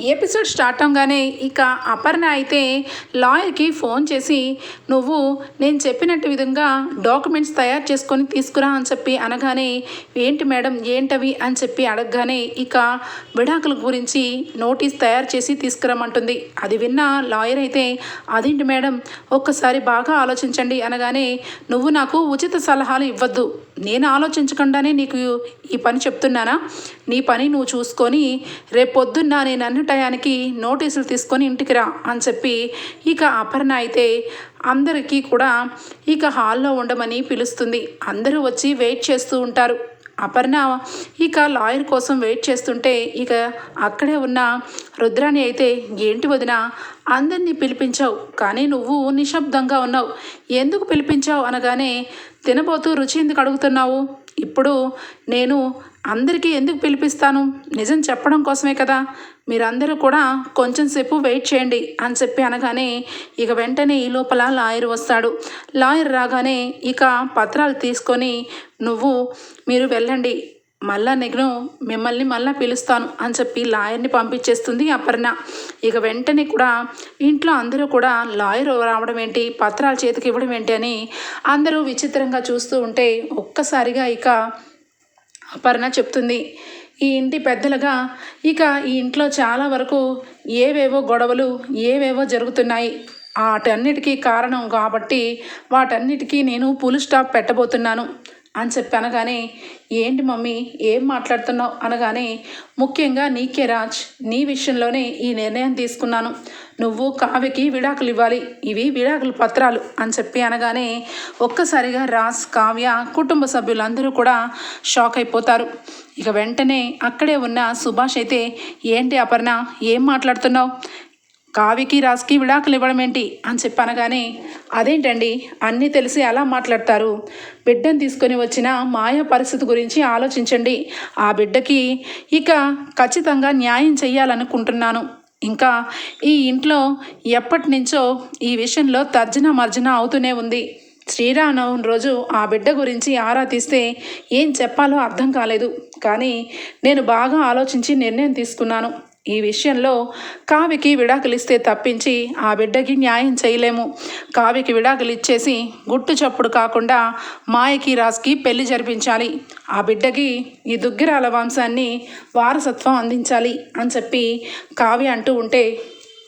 Episode start అవగానే ఇక అపర్ణ అయితే లాయర్కి ఫోన్ చేసి నువ్వు నేను చెప్పినట్టు విధంగా డాక్యుమెంట్స్ తయారు చేసుకొని తీసుకురా అని చెప్పి అనగానే ఏంటి మేడం ఏంటవి? అని చెప్పి అడగగానే ఇక విడాకుల గురించి నోటీస్ తయారు చేసి తీసుకురమ్మంటుంది. అది విన్న లాయర్ అయితే అదేంటి మేడం ఒక్కసారి బాగా ఆలోచించండి అనగానే నువ్వు నాకు ఉచిత సలహాలు ఇవ్వద్దు. నేను ఆలోచించకుండానే నీకు ఈ పని చెప్తున్నానా? నీ పని నువ్వు చూసుకొని రేపొద్దున్న నేను అన్నట్టు టయానికి నోటీసులు తీసుకొని ఇంటికి రా అని చెప్పి ఇక అపర్ణ అయితే అందరికీ కూడా ఇక హాల్లో ఉండమని పిలుస్తుంది. అందరూ వచ్చి వెయిట్ చేస్తూ ఉంటారు. అపర్ణ ఇక లాయర్ కోసం వెయిట్ చేస్తుంటే ఇక అక్కడే ఉన్న రుద్రాణి అయితే ఏంటి వదిన అందరినీ పిలిపించావు కానీ నువ్వు నిశ్శబ్దంగా ఉన్నావు. ఎందుకు పిలిపించావు అనగానే తినబోతూ రుచి ఎందుకు అడుగుతున్నావు? ఇప్పుడు నేను అందరికీ ఎందుకు పిలిపిస్తాను? నిజం చెప్పడం కోసమే కదా. మీరందరూ కూడా కొంచెం సేపు వెయిట్ చేయండి అని చెప్పి అనగానే ఇక వెంటనే ఈ లోపల లాయర్ వస్తాడు. లాయర్ రాగానే ఇక పత్రాలు తీసుకొని నువ్వు మీరు వెళ్ళండి. మళ్ళా నేను మిమ్మల్ని మళ్ళా పిలుస్తాను అని చెప్పి లాయర్ని పంపించేస్తుంది అపర్ణ. ఇక వెంటనే కూడా ఇంట్లో అందరూ కూడా లాయర్ రావడం ఏంటి పత్రాలు చేతికి ఇవ్వడం ఏంటి అని అందరూ విచిత్రంగా చూస్తూ ఉంటే ఒక్కసారిగా ఇక అపర్ణ చెప్తుంది. ఈ ఇంటి పెద్దలుగా ఇక ఈ ఇంట్లో చాలా వరకు ఏవేవో గొడవలు ఏవేవో జరుగుతున్నాయి. వాటన్నిటికీ కారణం కాబట్టి వాటన్నిటికీ నేను పులు స్టాప్ పెట్టబోతున్నాను. అని చెప్పి అనగానే ఏంటి మమ్మీ ఏం మాట్లాడుతున్నావు? అనగానే ముఖ్యంగా నీకే రాజ్ నీ విషయంలోనే ఈ నిర్ణయం తీసుకున్నాను. నువ్వు కావ్యకి విడాకులు ఇవ్వాలి. ఇవి విడాకుల పత్రాలు అని చెప్పి అనగానే ఒక్కసారిగా రాజ్ కావ్య కుటుంబ సభ్యులందరూ కూడా షాక్ అయిపోతారు. ఇక వెంటనే అక్కడే ఉన్న సుభాష్ అయితే ఏంటి అపర్ణ ఏం మాట్లాడుతున్నావు? కావికి రాజ్కి విడాకులు ఇవ్వడం ఏంటి అని చెప్పనగానే అదేంటండి? అన్నీ తెలిసి ఎలా మాట్లాడతారు? బిడ్డను తీసుకొని వచ్చిన మాయా పరిస్థితి గురించి ఆలోచించండి. ఆ బిడ్డకి ఇక ఖచ్చితంగా న్యాయం చేయాలనుకుంటున్నాను ఇంకా ఈ ఇంట్లో ఎప్పటి నుంచో ఈ విషయంలో తర్జన మర్జన అవుతూనే ఉంది. శ్రీరామనవమి రోజు ఆ బిడ్డ గురించి ఆరా తీస్తే ఏం చెప్పాలో అర్థం కాలేదు. కానీ నేను బాగా ఆలోచించి నిర్ణయం తీసుకున్నాను. ఈ విషయంలో కావికి విడాకులిస్తే తప్పించి ఆ బిడ్డకి న్యాయం చేయలేము. కావికి విడాకులు ఇచ్చేసి గుట్టు చప్పుడు కాకుండా మాయకి రాజ్కి పెళ్ళి జరిపించాలి. ఆ బిడ్డకి ఈ దుగ్గిరాల వంశాన్ని వారసత్వం అందించాలి అని చెప్పి కావ్య అంటూ ఉంటే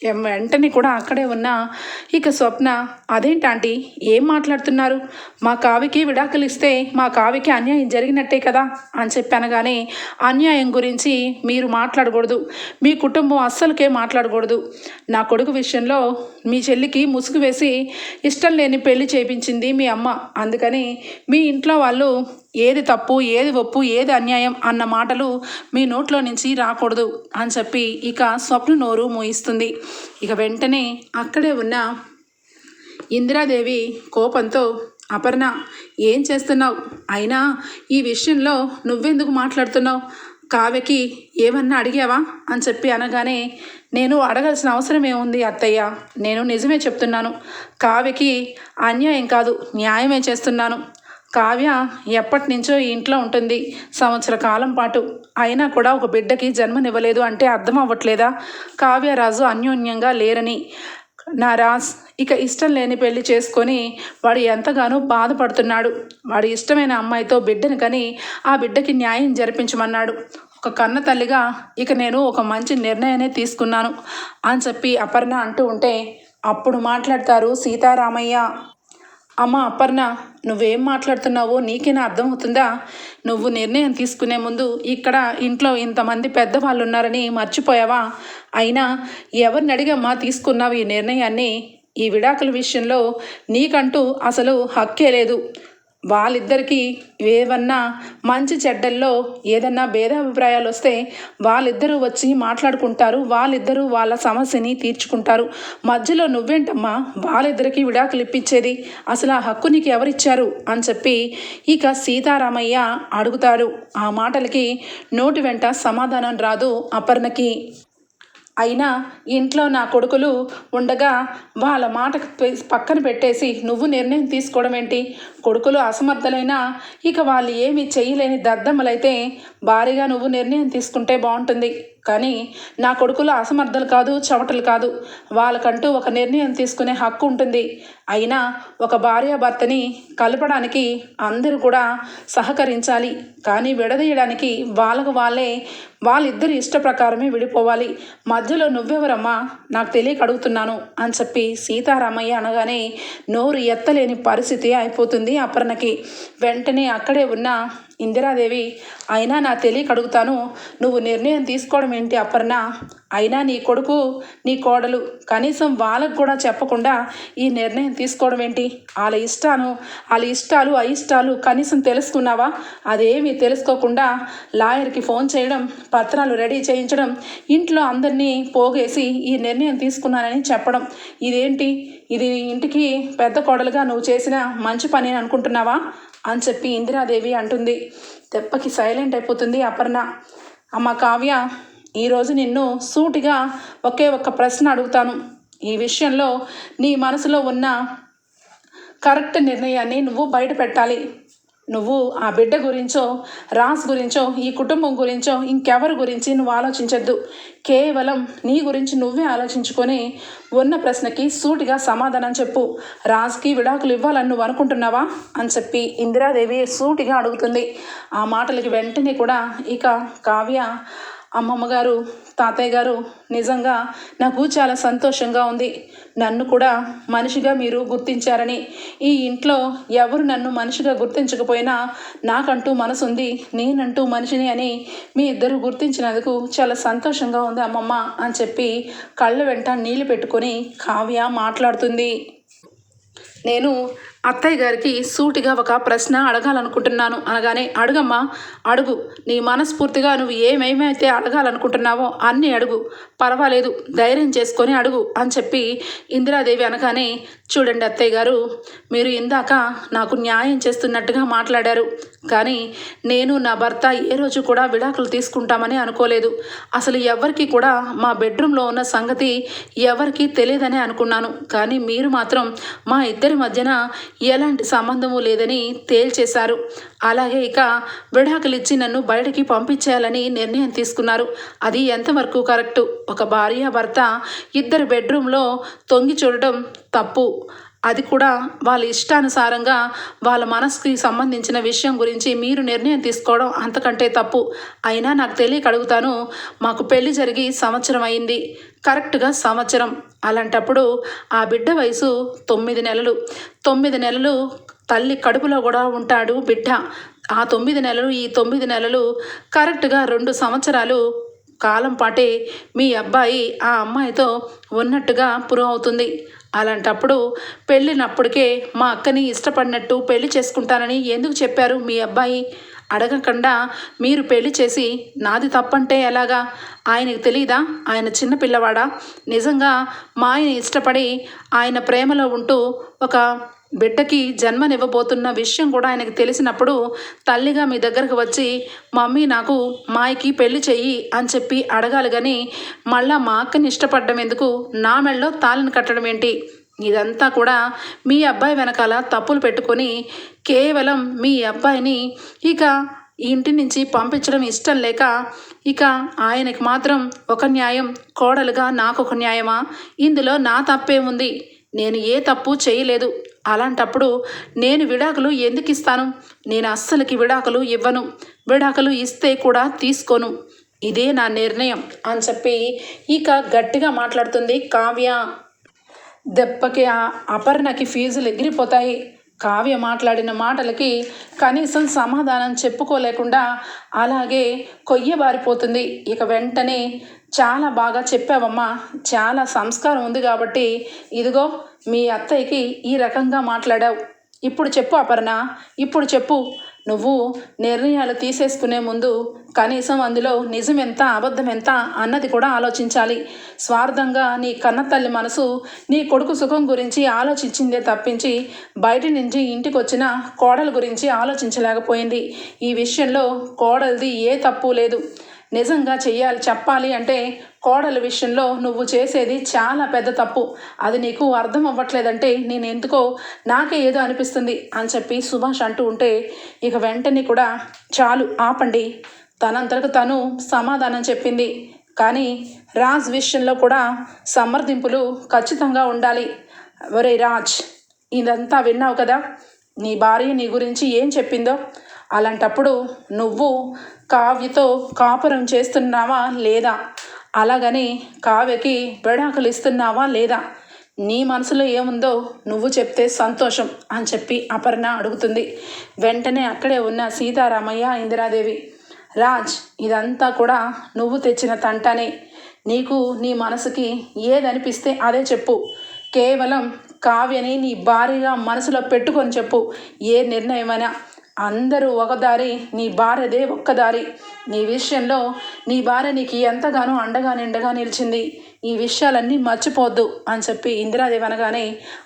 వెంటనే కూడా అక్కడే ఉన్న ఇక స్వప్న అదేంటాంటీ ఏం మాట్లాడుతున్నారు? మా కావికి విడాకులు ఇస్తే మా కావికి అన్యాయం జరిగినట్టే కదా? అని చెప్పి అనగానే అన్యాయం గురించి మీరు మాట్లాడకూడదు. మీ కుటుంబం అస్సలకే మాట్లాడకూడదు. నా కొడుకు విషయంలో మీ చెల్లికి ముసుగు వేసి ఇష్టం లేని పెళ్ళి చేయించింది మీ అమ్మ. అందుకని మీ ఇంట్లో వాళ్ళు ఏది తప్పు ఏది ఒప్పు ఏది అన్యాయం అన్న మాటలు మీ నోట్లో నుంచి రాకూడదు అని చెప్పి ఇక స్వప్న నోరు మూయిస్తుంది. ఇక వెంటనే అక్కడే ఉన్న ఇందిరాదేవి కోపంతో అపర్ణ ఏం చేస్తున్నావు? అయినా ఈ విషయంలో నువ్వెందుకు మాట్లాడుతున్నావు? కావ్యకి ఏమన్నా అడిగావా? అని చెప్పి అనగానే నేను అడగాల్సిన అవసరం ఏముంది అత్తయ్య? నేను నిజమే చెప్తున్నాను. కావ్యకి అన్యాయం కాదు న్యాయమే చేస్తున్నాను. కావ్య ఎప్పటి నుంచో ఈ ఇంట్లో ఉంటుంది. సంవత్సర కాలం పాటు. అయినా కూడా ఒక బిడ్డకి జన్మనివ్వలేదు అంటే అర్థం అవ్వట్లేదా? కావ్యరాజు అన్యోన్యంగా లేరని. నా రాజ్ ఇక ఇష్టం లేని పెళ్ళి చేసుకొని వాడు ఎంతగానో బాధపడుతున్నాడు. వాడి ఇష్టమైన అమ్మాయితో బిడ్డను కని ఆ బిడ్డకి న్యాయం జరిపించమన్నాడు. ఒక కన్న తల్లిగా ఇక నేను ఒక మంచి నిర్ణయాన్ని తీసుకున్నాను అని చెప్పి అపర్ణ అంటూ ఉంటే అప్పుడు మాట్లాడతారు సీతారామయ్య. అమ్మ అపర్ణ నువ్వేం మాట్లాడుతున్నావో నీకేనా అర్థమవుతుందా? నువ్వు నిర్ణయం తీసుకునే ముందు ఇక్కడ ఇంట్లో ఇంతమంది పెద్దవాళ్ళు ఉన్నారని మర్చిపోయావా? అయినా ఎవరిని అడిగమ్మా తీసుకున్నావు ఈ నిర్ణయాన్ని? ఈ విడాకుల విషయంలో నీకంటూ అసలు హక్కే లేదు. వాళ్ళిద్దరికీ ఏమన్నా మంచి చెడ్డల్లో ఏదన్నా భేదాభిప్రాయాలు వస్తే వాళ్ళిద్దరూ వచ్చి మాట్లాడుకుంటారు వాళ్ళిద్దరూ వాళ్ళ సమస్యని తీర్చుకుంటారు. మధ్యలో నువ్వేంటమ్మా? వాళ్ళిద్దరికీ విడాకులు ఇప్పించేది అసలు ఆ హక్కు నీకు ఎవరిచ్చారు? అని చెప్పి ఇక సీతారామయ్య అడుగుతారు ఆ మాటలకి నోటి వెంట సమాధానం రాదు అపర్ణకి. అయినా ఇంట్లో నా కొడుకులు ఉండగా వాళ్ళ మాట పక్కన పెట్టేసి నువ్వు నిర్ణయం తీసుకోవడం ఏంటి? కొడుకులు అసమర్థులైనా ఇక వాళ్ళు ఏమీ చేయలేని దద్దమ్మలైతే భారీగా నువ్వు నిర్ణయం తీసుకుంటే బాగుంటుంది. కానీ నా కొడుకులు అసమర్థులు కాదు చవటలు కాదు. వాళ్ళకంటూ ఒక నిర్ణయం తీసుకునే హక్కు ఉంటుంది. అయినా ఒక భార్యాభర్తని కలపడానికి అందరూ కూడా సహకరించాలి. కానీ విడదీయడానికి వాళ్ళకు వాళ్ళే వాళ్ళిద్దరి ఇష్ట ప్రకారమే విడిపోవాలి. మధ్యలో నువ్వెవరమ్మా? నాకు తెలియక అడుగుతున్నాను అని చెప్పి సీతారామయ్య అనగానే నోరు ఎత్తలేని పరిస్థితి అయిపోతుంది అపర్ణకి. వెంటనే అక్కడే ఉన్న ఇందిరాదేవి అయినా నా తెలియక అడుగుతాను. నువ్వు నిర్ణయం తీసుకోవడం ఏంటి అపర్ణ? అయినా నీ కొడుకు నీ కోడలు కనీసం వాళ్ళకు కూడా చెప్పకుండా ఈ నిర్ణయం తీసుకోవడం ఏంటి? వాళ్ళ ఇష్టాను వాళ్ళ ఇష్టాలు అయిష్టాలు కనీసం తెలుసుకున్నావా? అదేమీ తెలుసుకోకుండా లాయర్కి ఫోన్ చేయడం పత్రాలు రెడీ చేయించడం ఇంట్లో అందరినీ పోగేసి ఈ నిర్ణయం తీసుకున్నానని చెప్పడం. ఇదేంటి? ఇది ఇంటికి పెద్ద కోడలుగా నువ్వు చేసిన మంచి పని అనుకుంటున్నావా? అని చెప్పి ఇందిరాదేవి అంటుంది. దెబ్బకి సైలెంట్ అయిపోతుంది అపర్ణ. అమ్మ కావ్య ఈరోజు నిన్ను సూటిగా ఒకే ఒక్క ప్రశ్న అడుగుతాను. ఈ విషయంలో నీ మనసులో ఉన్న కరెక్ట్ నిర్ణయాన్ని నువ్వు బయట పెట్టాలి నువ్వు ఆ బిడ్డ గురించో రాస్ గురించో ఈ కుటుంబం గురించో ఇంకెవరి గురించి నువ్వు ఆలోచించద్దు. కేవలం నీ గురించి నువ్వే ఆలోచించుకొని ఉన్న ప్రశ్నకి సూటిగా సమాధానం చెప్పు. రాజ్కి విడాకులు ఇవ్వాలని నువ్వు అనుకుంటున్నావా? అని చెప్పి ఇందిరాదేవి సూటిగా అడుగుతుంది. ఆ మాటలకి వెంటనే కూడా ఇక కావ్య అమ్మమ్మ గారు తాతయ్య గారు నిజంగా నాకు చాలా సంతోషంగా ఉంది. నన్ను కూడా మనిషిగా మీరు గుర్తించారని. ఈ ఇంట్లో ఎవరు నన్ను మనిషిగా గుర్తించకపోయినా నాకంటూ మనసు ఉంది నేనంటూ మనిషిని అని మీ ఇద్దరు గుర్తించినందుకు చాలా సంతోషంగా ఉంది అమ్మమ్మ అని చెప్పి కళ్ళ వెంట నీళ్ళు పెట్టుకొని కావ్య మాట్లాడుతుంది. నేను అత్తయ్య గారికి సూటిగా ఒక ప్రశ్న అడగాలనుకుంటున్నాను అనగానే అడుగమ్మా అడుగు. నీ మనస్ఫూర్తిగా నువ్వు ఏమేమైతే అడగాలనుకుంటున్నావో అన్నీ అడుగు. పర్వాలేదు ధైర్యం చేసుకొని అడుగు అని చెప్పి ఇందిరాదేవి అనగానే చూడండి అత్తయ్య గారు మీరు ఇందాక నాకు న్యాయం చేస్తున్నట్టుగా మాట్లాడారు. కానీ నేను నా భర్త ఏ రోజు కూడా విడాకులు తీసుకుంటామని అనుకోలేదు. అసలు ఎవరికి కూడా మా బెడ్రూమ్లో ఉన్న సంగతి ఎవరికీ తెలియదని అనుకున్నాను. కానీ మీరు మాత్రం మా ఇద్దరి మధ్యన ఎలాంటి సంబంధము లేదని తేల్చేశారు. అలాగే ఇక విడాకులు ఇచ్చి నన్ను బయటికి పంపించేయాలని నిర్ణయం తీసుకున్నారు. అది ఎంతవరకు కరెక్టు? ఒక భార్య భర్త ఇద్దరు బెడ్రూమ్లో తొంగి చూడడం తప్పు. అది కూడా వాళ్ళ ఇష్టానుసారంగా వాళ్ళ మనసుకి సంబంధించిన విషయం గురించి మీరు నిర్ణయం తీసుకోవడం అంతకంటే తప్పు. అయినా నాకు తెలియక అడుగుతాను మాకు పెళ్ళి జరిగి సంవత్సరం అయింది. కరెక్ట్గా సంవత్సరం. అలాంటప్పుడు ఆ బిడ్డ వయసు తొమ్మిది నెలలు. తొమ్మిది నెలలు తల్లి కడుపులో కూడా ఉంటాడు బిడ్డ. ఆ తొమ్మిది నెలలు ఈ తొమ్మిది నెలలు కరెక్ట్గా రెండు సంవత్సరాలు కాలం పాటే మీ అబ్బాయి ఆ అమ్మాయితో ఉన్నట్టుగా ప్రూవ్ అవుతుంది అలాంటప్పుడు పెళ్ళినప్పటికే మా అక్కని ఇష్టపడినట్టు పెళ్ళి చేసుకుంటానని ఎందుకు చెప్పారు మీ అబ్బాయి? అడగకుండా మీరు పెళ్ళి చేసి నాది తప్పంటే ఎలాగా? ఆయనకు తెలీదా? ఆయన చిన్న పిల్లవాడా? నిజంగా మా ఆయన ఇష్టపడి ఆయన ప్రేమలో ఉంటూ ఒక బిడ్డకి జన్మనివ్వబోతున్న విషయం కూడా ఆయనకు తెలిసినప్పుడు తల్లిగా మీ దగ్గరకు వచ్చి మమ్మీ నాకు మాయకి పెళ్ళి చెయ్యి అని చెప్పి అడగాలి కానీ మళ్ళా మా అక్కని ఇష్టపడడం ఎందుకు? నా మెళ్ళలో తాళిని కట్టడం ఏంటి? ఇదంతా కూడా మీ అబ్బాయి వెనకాల తప్పులు పెట్టుకొని కేవలం మీ అబ్బాయిని ఇక ఇంటి నుంచి పంపించడం ఇష్టం లేక ఇక ఆయనకి మాత్రం ఒక న్యాయం కోడలుగా నాకు ఒక న్యాయమా? ఇందులో నా తప్పేముంది? నేను ఏ తప్పు చేయలేదు. అలాంటప్పుడు నేను విడాకులు ఎందుకు ఇస్తాను? నేను అస్సలకి విడాకులు ఇవ్వను. విడాకులు ఇస్తే కూడా తీసుకోను. ఇదే నా నిర్ణయం అని చెప్పి ఇక గట్టిగా మాట్లాడుతుంది కావ్య. దెబ్బకి అపర్ణకి ఫీజులు ఎగిరిపోతాయి. కావ్య మాట్లాడిన మాటలకి కనీసం సమాధానం చెప్పుకోలేకుండా అలాగే కొయ్యబారిపోతుంది. ఇక వెంటనే చాలా బాగా చెప్పావమ్మా. చాలా సంస్కారం ఉంది కాబట్టి ఇదిగో మీ అత్తయ్యకి ఈ రకంగా మాట్లాడావు. ఇప్పుడు చెప్పు అపర్ణ ఇప్పుడు చెప్పు. నువ్వు నిర్ణయాలు తీసేసుకునే ముందు కనీసం అందులో నిజం ఎంత అబద్ధం ఎంత అన్నది కూడా ఆలోచించాలి. స్వార్థంగా నీ కన్న తల్లి మనసు నీ కొడుకు సుఖం గురించి ఆలోచించిందే తప్పించి బయట నుంచి ఇంటికి వచ్చిన కోడల గురించి ఆలోచించలేకపోయింది. ఈ విషయంలో కోడలిది ఏ తప్పు లేదు. నిజంగా చెయ్యాలి చెప్పాలి అంటే కోడల విషయంలో నువ్వు చేసేది చాలా పెద్ద తప్పు. అది నీకు అర్థం అవ్వట్లేదంటే నేను ఎందుకో నాకే ఏదో అనిపిస్తుంది అని చెప్పి సుభాష్ అంటూ ఉంటే ఇక వెంటనే కూడా చాలు ఆపండి. తనంతరకు తను సమాధానం చెప్పింది. కానీ రాజ్ విషయంలో కూడా సమర్థింపులు ఖచ్చితంగా ఉండాలి. ఒరే రాజ్ ఇదంతా విన్నావు కదా? నీ భార్య నీ గురించి ఏం చెప్పిందో? అలాంటప్పుడు నువ్వు కావ్యతో కాపురం చేస్తున్నావా లేదా? అలాగని కావ్యకి విడాకులు ఇస్తున్నావా లేదా? నీ మనసులో ఏముందో నువ్వు చెప్తే సంతోషం అని చెప్పి అపర్ణ అడుగుతుంది. వెంటనే అక్కడే ఉన్న సీతారామయ్య ఇందిరాదేవి రాజ్ ఇదంతా కూడా నువ్వు తెచ్చిన తంటనే. నీకు నీ మనసుకి ఏదనిపిస్తే అదే చెప్పు. కేవలం కావ్యని నీ భారీగా మనసులో పెట్టుకొని చెప్పు. ఏ నిర్ణయమైనా అందరూ ఒక దారి నీ భార్యదే ఒక్క దారి. నీ విషయంలో నీ భార్య నీకు ఎంతగానో అండగా నిండగా నిలిచింది. ఈ విషయాలన్నీ మర్చిపోద్దు అని చెప్పి ఇందిరాదేవి అనగానే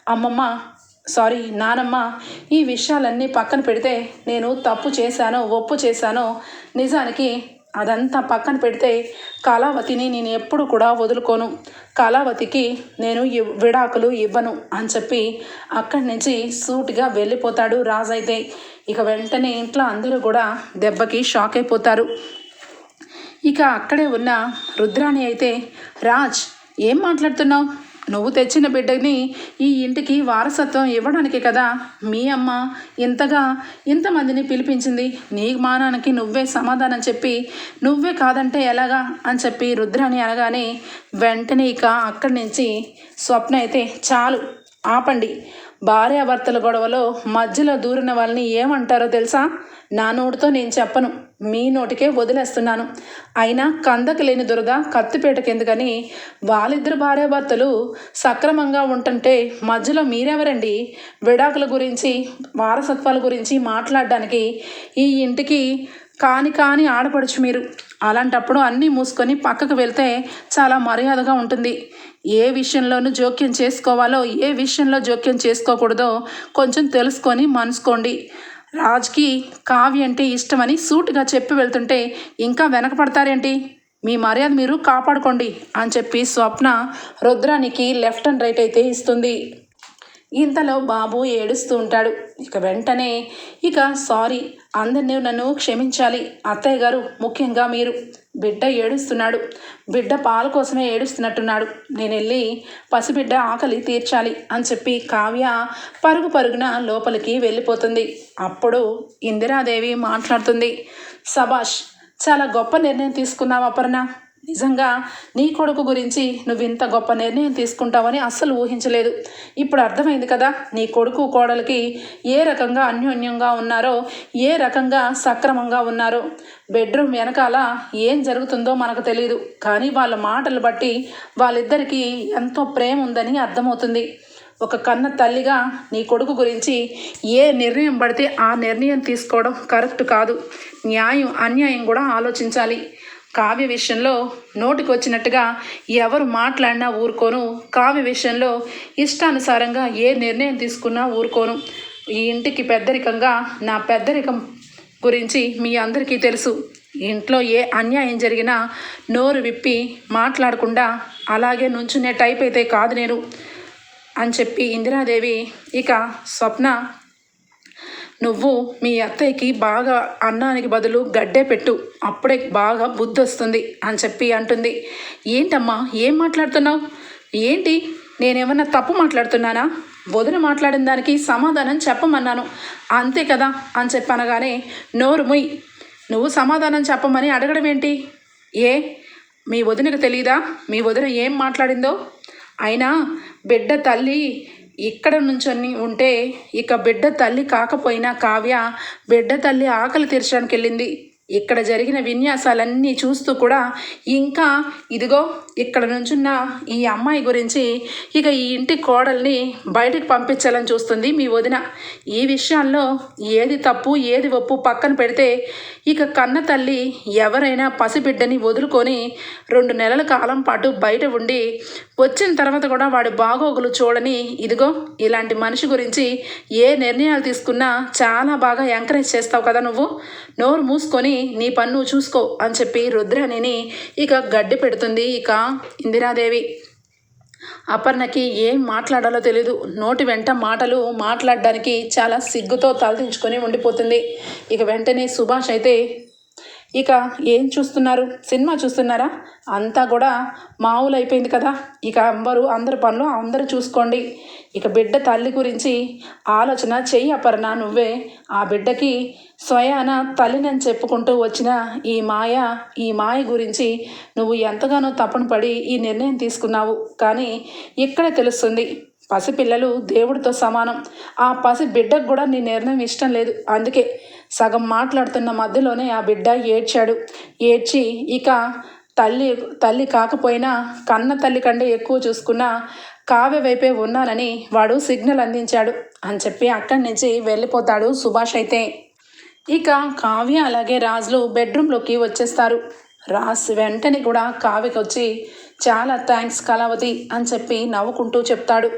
అమ్మమ్మ సారీ నానమ్మ ఈ విషయాలన్నీ పక్కన పెడితే నేను తప్పు చేశానో ఒప్పు చేశానో నిజానికి అదంతా పక్కన పెడితే కళావతిని నేను ఎప్పుడు కూడా వదులుకోను. కళావతికి నేను విడాకులు ఇవ్వను అని చెప్పి అక్కడి నుంచి సూటిగా వెళ్ళిపోతాడు రాజైతే ఇక వెంటనే ఇంట్లో అందరూ కూడా దెబ్బకి షాక్ అయిపోతారు. ఇక అక్కడే ఉన్న రుద్రాణి అయితే రాజ్ ఏం మాట్లాడుతున్నావు? నువ్వు తెచ్చిన బిడ్డని ఈ ఇంటికి వారసత్వం ఇవ్వడానికి కదా? మీ అమ్మ ఇంతగా ఇంతమందిని పిలిపించింది. నీ మానానికి నువ్వే సమాధానం చెప్పి నువ్వే కాదంటే ఎలాగా? అని చెప్పి రుద్రాణి అనగానే వెంటనే ఇక అక్కడి నుంచి స్వప్న అయితే చాలు ఆపండి. భార్యాభర్తల గొడవలో మధ్యలో దూరిన వాళ్ళని ఏమంటారో తెలుసా? నా నోటితో నేను చెప్పను. మీ నోటికే వదిలేస్తున్నాను. అయినా కందకు లేని దురద కత్తిపేటకెందుకని వాళ్ళిద్దరు భార్యాభర్తలు సక్రమంగా ఉంటుంటే మధ్యలో మీరెవరండి? విడాకుల గురించి వారసత్వాల గురించి మాట్లాడడానికి ఈ ఇంటికి కాని కాని ఆడపడుచు మీరు. అలాంటప్పుడు అన్నీ మూసుకొని పక్కకు వెళ్తే చాలా మర్యాదగా ఉంటుంది. ఏ విషయంలోనూ జోక్యం చేసుకోవాలో ఏ విషయంలో జోక్యం చేసుకోకూడదో కొంచెం తెలుసుకొని మనసుకోండి. రాజ్కి కావ్య అంటే ఇష్టమని సూటుగా చెప్పి వెళ్తుంటే ఇంకా వెనకపడతారేంటి? మీ మర్యాద మీరు కాపాడుకోండి అని చెప్పి స్వప్న రుద్రానికి లెఫ్ట్ అండ్ రైట్ అయితే ఇస్తుంది. ఇంతలో బాబు ఏడుస్తూ ఉంటాడు. ఇక వెంటనే ఇక సారీ అందరినీ నన్ను క్షమించాలి. అత్తయ్య గారు ముఖ్యంగా మీరు. బిడ్డ ఏడుస్తున్నాడు. బిడ్డ పాల కోసమే ఏడుస్తున్నట్టున్నాడు. నేను వెళ్ళి పసిబిడ్డ ఆకలి తీర్చాలి అని చెప్పి కావ్య పరుగు పరుగున లోపలికి వెళ్ళిపోతుంది. అప్పుడు ఇందిరాదేవి మాట్లాడుతుంది. సబాష్ చాలా గొప్ప నిర్ణయం తీసుకున్నావు అపర్ణ. నిజంగా నీ కొడుకు గురించి నువ్వు ఇంత గొప్ప నిర్ణయం తీసుకుంటావని అస్సలు ఊహించలేదు. ఇప్పుడు అర్థమైంది కదా నీ కొడుకు కోడలికి ఏ రకంగా అన్యోన్యంగా ఉన్నారో ఏ రకంగా సక్రమంగా ఉన్నారో. బెడ్రూమ్ వెనకాల ఏం జరుగుతుందో మనకు తెలియదు కానీ వాళ్ళ మాటలు బట్టి వాళ్ళిద్దరికీ ఎంతో ప్రేమ ఉందని అర్థమవుతుంది. ఒక కన్న తల్లిగా నీ కొడుకు గురించి ఏ నిర్ణయం పడితే ఆ నిర్ణయం తీసుకోవడం కరెక్ట్ కాదు. న్యాయం అన్యాయం కూడా ఆలోచించాలి. కావ్య విషయంలో నోటికి వచ్చినట్టుగా ఎవరు మాట్లాడినా ఊరుకోను. కావ్య విషయంలో ఇష్టానుసారంగా ఏ నిర్ణయం తీసుకున్నా ఊరుకోను. ఈ ఇంటికి పెద్దరికంగా నా పెద్దరికం గురించి మీ అందరికీ తెలుసు. ఇంట్లో ఏ అన్యాయం జరిగినా నోరు విప్పి మాట్లాడకుండా అలాగే నుంచునే టైప్ అయితే కాదు నేను అని చెప్పి ఇందిరాదేవి ఇక స్వప్న నువ్వు మీ అత్తయ్యకి బాగా అన్నానికి బదులు గడ్డే పెట్టు. అప్పుడే బాగా బుద్ధి వస్తుంది అని చెప్పి అంటుంది. ఏంటమ్మా ఏం మాట్లాడుతున్నావు? ఏంటి? నేనేమన్నా తప్పు మాట్లాడుతున్నానా? వదిన మాట్లాడిన దానికి సమాధానం చెప్పమన్నాను. అంతే కదా అని చెప్పి అనగానే నోరు ముయ్. నువ్వు సమాధానం చెప్పమని అడగడం ఏంటి? ఏ? మీ వదినకు తెలీదా? మీ వదిన ఏం మాట్లాడిందో? అయినా బిడ్డ తల్లి ఇక్కడ నుంచొని ఉంటే ఇక బిడ్డ తల్లి కాకపోయినా కావ్య బిడ్డ తల్లి ఆకలి తీర్చడానికి వెళ్ళింది ఇక్కడ జరిగిన విన్యాసాలన్నీ చూస్తూ కూడా ఇంకా ఇదిగో ఇక్కడ నుంచున్న ఈ అమ్మాయి గురించి ఇక ఈ ఇంటి కోడల్ని బయటికి పంపించాలని చూస్తుంది మీ వదిన. ఈ విషయాల్లో ఏది తప్పు ఏది ఒప్పు పక్కన పెడితే ఇక కన్న తల్లి ఎవరైనా పసిబిడ్డని వదులుకొని రెండు నెలల కాలం పాటు బయట ఉండి వచ్చిన తర్వాత కూడా వాడు బాగోగులు చూడని ఇదిగో ఇలాంటి మనిషి గురించి ఏ నిర్ణయాలు తీసుకున్నా చాలా బాగా ఎంకరేజ్ చేస్తావు కదా నువ్వు. నోరు మూసుకొని నీ పన్ను చూసుకో అని చెప్పి రుద్రాణిని ఇక గడ్డి పెడుతుంది ఇక ఇందిరాదేవి. అపర్ణకి ఏం మాట్లాడాలో తెలియదు నోటి వెంట మాటలు మాట్లాడడానికి చాలా సిగ్గుతో తలదించుకొని ఉండిపోతుంది. ఇక వెంటనే సుభాష్ అయితే ఇక ఏం చూస్తున్నారు? సినిమా చూస్తున్నారా? అంతా కూడా మామూలు అయిపోయింది కదా. ఇక అందరూ అందరి పనులు అందరూ చూసుకోండి. ఇక బిడ్డ తల్లి గురించి ఆలోచన చెయ్యి అపర్ణ నువ్వే. ఆ బిడ్డకి స్వయాన తల్లినని చెప్పుకుంటూ వచ్చిన ఈ మాయ ఈ మాయ గురించి నువ్వు ఎంతగానో తపన పడి ఈ నిర్ణయం తీసుకున్నావు. కానీ ఇక్కడే తెలుస్తుంది? పసిపిల్లలు దేవుడితో సమానం. ఆ పసి బిడ్డకు కూడా నీ నిర్ణయం ఇష్టం లేదు. అందుకే సగం మాట్లాడుతున్న మధ్యలోనే ఆ బిడ్డ ఏడ్చాడు. ఏడ్చి ఇక తల్లి తల్లి కాకపోయినా కన్న తల్లి కంటే ఎక్కువ చూసుకున్న కావ్య వైపే ఉన్నానని వాడు సిగ్నల్ అందించాడు అని చెప్పి అక్కడి నుంచి వెళ్ళిపోతాడు సుభాష్ అయితే. ఇక కావ్య అలాగే రాజులు బెడ్రూమ్లోకి వచ్చేస్తారు. రాజ్ వెంటనే కూడా కావ్యకి వచ్చి చాలా థ్యాంక్స్ కళావతి అని చెప్పి నవ్వుకుంటూ చెప్తాడు.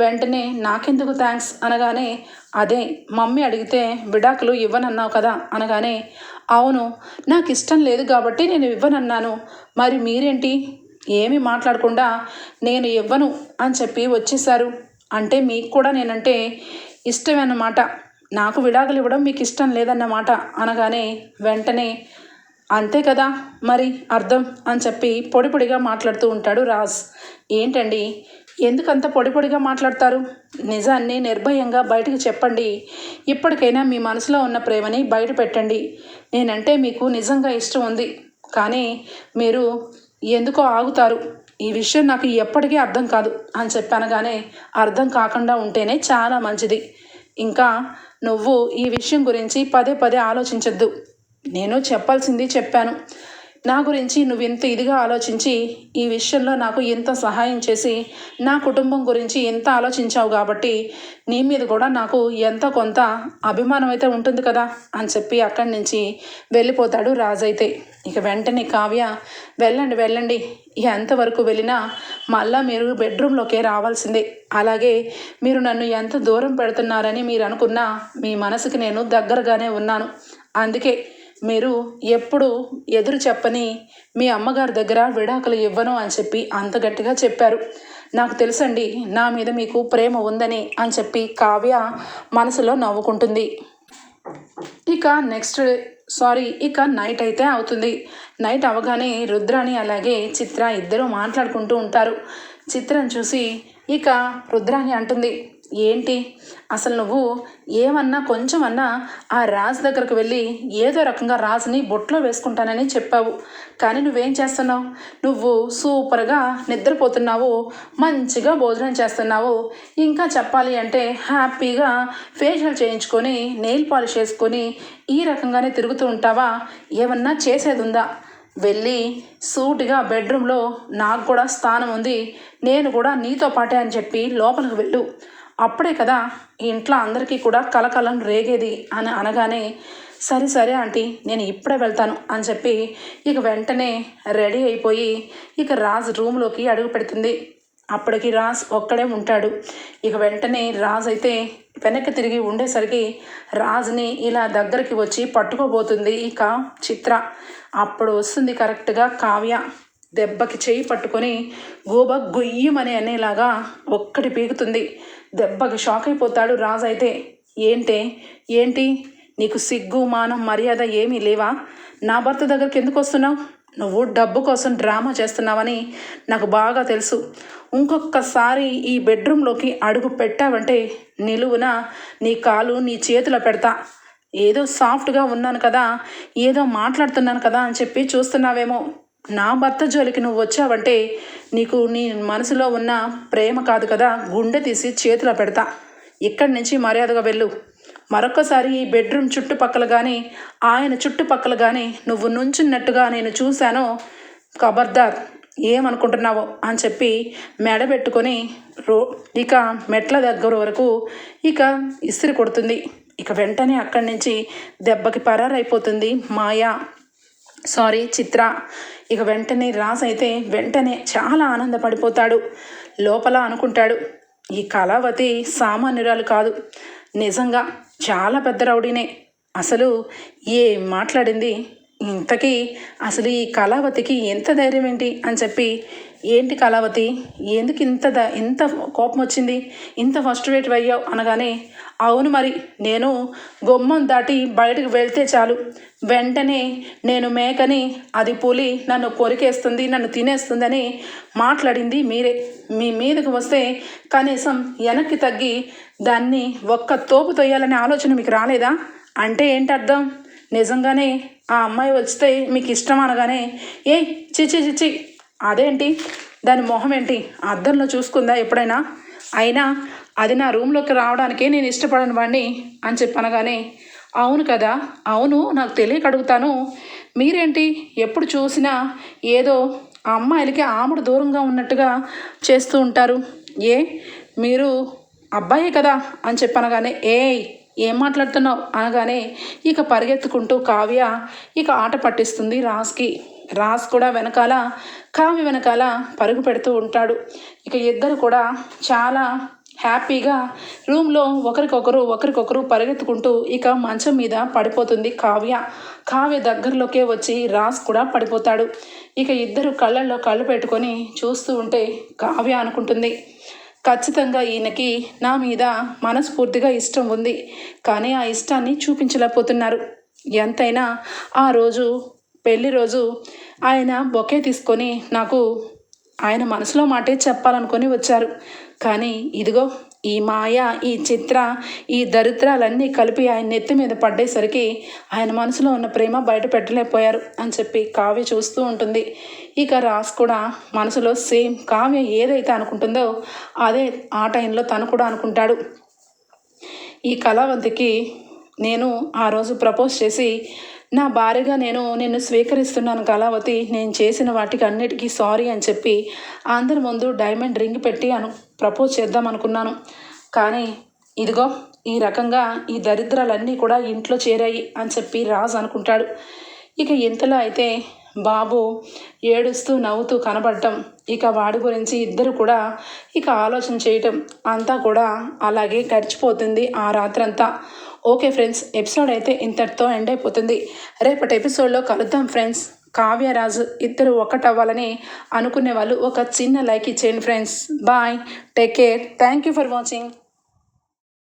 వెంటనే నాకెందుకు థ్యాంక్స్ అనగానే అదే మమ్మీ అడిగితే విడాకులు ఇవ్వనన్నావు కదా? అనగానే అవును నాకు ఇష్టం లేదు కాబట్టి నేను ఇవ్వనన్నాను. మరి మీరేంటి? ఏమి మాట్లాడకుండా నేను ఇవ్వను అని చెప్పి వచ్చేసారు అంటే మీకు కూడా నేనంటే ఇష్టమే అన్నమాట నాకు విడాకులు ఇవ్వడం మీకు ఇష్టం లేదన్నమాట అనగానే వెంటనే అంతే కదా? మరి అర్థం అని చెప్పి పొడి పొడిగా మాట్లాడుతూ ఉంటాడు రాజ్. ఏంటండి? ఎందుకంత పొడి పొడిగా మాట్లాడతారు? నిజాన్ని నిర్భయంగా బయటకు చెప్పండి. ఇప్పటికైనా మీ మనసులో ఉన్న ప్రేమని బయట పెట్టండి. నేనంటే మీకు నిజంగా ఇష్టం ఉంది. కానీ మీరు ఎందుకో ఆగుతారు. ఈ విషయం నాకు ఎప్పటికీ అర్థం కాదు అని చెప్పనగానే అర్థం కాకుండా ఉంటేనే చాలా మంచిది. ఇంకా నువ్వు ఈ విషయం గురించి పదే పదే ఆలోచించద్దు. నేను చెప్పాల్సింది చెప్పాను. నా గురించి నువ్వు ఇంత ఇదిగా ఆలోచించి ఈ విషయంలో నాకు ఎంత సహాయం చేసి నా కుటుంబం గురించి ఎంత ఆలోచించావు కాబట్టి నీ మీద కూడా నాకు ఎంత కొంత అభిమానం అయితే ఉంటుంది కదా అని చెప్పి అక్కడి నుంచి వెళ్ళిపోతాడు రాజైతే ఇక వెంటనే కావ్య వెళ్ళండి వెళ్ళండి. ఎంతవరకు వెళ్ళినా మళ్ళా మీరు బెడ్రూమ్లోకే రావాల్సిందే. అలాగే మీరు నన్ను ఎంత దూరం పెడుతున్నారని మీరు అనుకున్నా మీ మనసుకి నేను దగ్గరగానే ఉన్నాను. అందుకే మీరు ఎప్పుడు ఎదురు చెప్పని మీ అమ్మగారి దగ్గర విడాకులు ఇవ్వను అని చెప్పి అంత గట్టిగా చెప్పారు. నాకు తెలుసండి నా మీద మీకు ప్రేమ ఉందని అని చెప్పి కావ్య మనసులో నవ్వుకుంటుంది. ఇక నెక్స్ట్ సారీ ఇక నైట్ అయితే అవుతుంది. నైట్ అవగానే రుద్రాని అలాగే చిత్ర ఇద్దరూ మాట్లాడుకుంటూ ఉంటారు. చిత్రం చూసి ఇక రుద్రాని అంటుంది ఏంటి? అసలు నువ్వు ఏమన్నా కొంచెమన్నా ఆ రాజు దగ్గరకు వెళ్ళి ఏదో రకంగా రాజుని బొట్లో వేసుకుంటానని చెప్పావు. కానీ నువ్వేం చేస్తున్నావు? నువ్వు సూపర్గా నిద్రపోతున్నావు మంచిగా భోజనం చేస్తున్నావు. ఇంకా చెప్పాలి అంటే హ్యాపీగా ఫేషియల్ చేయించుకొని నెయిల్ పాలిష్ చేసుకొని ఈ రకంగానే తిరుగుతూ ఉంటావా? ఏమన్నా చేసేది ఉందా వెళ్ళి సూటిగా బెడ్రూమ్లో నాకు కూడా స్థానం ఉంది. నేను కూడా నీతో పాటే అని చెప్పి లోపలికి వెళ్ళు. అప్పుడే కదా ఈ ఇంట్లో అందరికీ కూడా కలకలం రేగేది అని అనగానే సరే సరే ఆంటీ నేను ఇప్పుడే వెళ్తాను అని చెప్పి ఇక వెంటనే రెడీ అయిపోయి ఇక రాజ్ రూమ్లోకి అడుగు పెడుతుంది. అప్పటికి రాజ్ ఒక్కడే ఉంటాడు. ఇక వెంటనే రాజ్ అయితే వెనక్కి తిరిగి ఉండేసరికి రాజుని ఇలా దగ్గరికి వచ్చి పట్టుకోబోతుంది ఇక చిత్ర. అప్పుడు వస్తుంది కరెక్ట్గా కావ్య. దెబ్బకి చేయి పట్టుకొని గోబ గొయ్యమని అనేలాగా ఒక్కటి పీకుతుంది. దెబ్బకి షాక్ అయిపోతాడు రాజు అయితే. ఏంటే? ఏంటి? నీకు సిగ్గు మానం మర్యాద ఏమీ లేవా? నా భర్త దగ్గరికి ఎందుకు వస్తున్నావు? నువ్వు డబ్బు కోసం డ్రామా చేస్తున్నావని నాకు బాగా తెలుసు. ఇంకొకసారి ఈ బెడ్రూమ్లోకి అడుగు పెట్టావంటే నిలువున నీ కాలు నీ చేతిలో పెడతా. ఏదో సాఫ్ట్గా ఉన్నాను కదా ఏదో మాట్లాడుతున్నాను కదా అని చెప్పి చూస్తున్నావేమో. నా భర్త జోలికి నువ్వు వచ్చావంటే నీకు నీ మనసులో ఉన్న ప్రేమ కాదు కదా గుండె తీసి చేతిలో పెడతా. ఇక్కడి నుంచి మర్యాదగా వెళ్ళు. మరొకసారి ఈ బెడ్రూమ్ చుట్టుపక్కల కానీ ఆయన చుట్టుపక్కల కానీ నువ్వు నుంచున్నట్టుగా నేను చూశాను ఖబర్దార్ ఏమనుకుంటున్నావో అని చెప్పి మెడబెట్టుకొని రో ఇక మెట్ల దగ్గర వరకు ఇక ఇస్త్రీ కొడుతుంది. ఇక వెంటనే అక్కడి నుంచి దెబ్బకి పరారైపోతుంది మాయా. సారీ చిత్ర. ఇక వెంటనే రాజ్ అయితే వెంటనే చాలా ఆనందపడిపోతాడు. లోపల అనుకుంటాడు ఈ కళావతి సామాన్యురాలు కాదు. నిజంగా చాలా పెద్ద రౌడీనే. అసలు ఏం మాట్లాడింది? ఇంతకీ అసలు ఈ కళావతికి ఎంత ధైర్యం ఏంటి అని చెప్పి ఏంటి కళావతి? ఎందుకు ఇంత ద ఇంత కోపం వచ్చింది? ఇంత ఫస్ట్ రేట్ అయ్యావు? అనగానే అవును మరి నేను గుమ్మం దాటి బయటకు వెళ్తే చాలు. వెంటనే నేను మేకని అది పులి నన్ను కొరికేస్తుంది నన్ను తినేస్తుందని మాట్లాడింది మీరే. మీ మీదకు వస్తే కనీసం వెనక్కి తగ్గి దాన్ని ఒక్క తోపు తొయ్యాలనే ఆలోచన మీకు రాలేదా? అంటే ఏంటి అర్థం నిజంగానే ఆ అమ్మాయి వస్తే మీకు ఇష్టం అనగానే ఏ చిచి చిచి అదేంటి? దాని మొహం ఏంటి? అద్దంలో చూసుకుందా ఎప్పుడైనా? అయినా అది నా రూమ్లోకి రావడానికే నేను ఇష్టపడను వాడిని అని చెప్పనగానే అవును కదా అవును నాకు తెలియక అడుగుతాను. మీరేంటి? ఎప్పుడు చూసినా ఏదో ఆ అమ్మాయిలకి ఆముడు దూరంగా ఉన్నట్టుగా చేస్తూ ఉంటారు. ఏ మీరు అబ్బాయే కదా అని చెప్పనగానే ఏయ్ ఏం మాట్లాడుతున్నావు? అనగానే ఇక పరిగెత్తుకుంటూ కావ్య ఇక ఆట పట్టిస్తుంది రాస్కి. రాస్ కూడా వెనకాల కావ్య వెనకాల పరుగు పెడుతూ ఉంటాడు. ఇక ఇద్దరు కూడా చాలా హ్యాపీగా రూమ్లో ఒకరికొకరు ఒకరికొకరు పరిగెత్తుకుంటూ ఇక మంచం మీద పడిపోతుంది కావ్య. కావ్య దగ్గరలోకే వచ్చి రాస్ కూడా పడిపోతాడు. ఇక ఇద్దరు కళ్ళల్లో కళ్ళు పెట్టుకొని చూస్తూ ఉంటే కావ్య అనుకుంటుంది. ఖచ్చితంగా ఈయనకి నా మీద మనస్ఫూర్తిగా ఇష్టం ఉంది. కానీ ఆ ఇష్టాన్ని చూపించలేకపోతున్నారు. ఎంతైనా ఆ రోజు పెళ్ళి రోజు ఆయన బొకే తీసుకొని నాకు ఆయన మనసులో మాటే చెప్పాలనుకొని వచ్చారు. కానీ ఇదిగో ఈ మాయ ఈ చిత్ర ఈ దరిద్రాలన్నీ కలిపి ఆయన నెత్తి మీద పడ్డేసరికి ఆయన మనసులో ఉన్న ప్రేమ బయట పెట్టలేకపోయారు అని చెప్పి కావ్య చూస్తూ ఉంటుంది. ఇక రాస్ కూడా మనసులో సేమ్ కావ్య ఏదైతే అనుకుంటుందో అదే ఆ టైంలో తను కూడా అనుకుంటాడు. ఈ కళావంతికి నేను ఆ రోజు ప్రపోజ్ చేసి నా భార్యగా నేను నిన్ను స్వీకరిస్తున్నాను కళావతి నేను చేసిన వాటికి అన్నిటికీ సారీ అని చెప్పి అందరి ముందు డైమండ్ రింగ్ పెట్టి అను ప్రపోజ్ చేద్దాం అనుకున్నాను. కానీ ఇదిగో ఈ రకంగా ఈ దరిద్రాలన్నీ కూడా ఇంట్లో చేరాయి అని చెప్పి రాజు అనుకుంటాడు. ఇక ఇంతలో అయితే బాబు ఏడుస్తూ నవ్వుతూ కనబడటం ఇక వాడి గురించి ఇద్దరు కూడా ఇక ఆలోచన చేయటం అంతా కూడా అలాగే గడిచిపోతుంది ఆ రాత్రంతా. ఓకే ఫ్రెండ్స్ ఎపిసోడ్ అయితే ఇంతటితో ఎండ్ అయిపోతుంది. రేపటి ఎపిసోడ్లో కలుద్దాం ఫ్రెండ్స్. కావ్యరాజు ఇద్దరు ఒకటవ్వాలని అనుకునే వాళ్ళు ఒక చిన్న లైక్ ఇచ్చేయండి friends. Bye take care. Thank you for watching.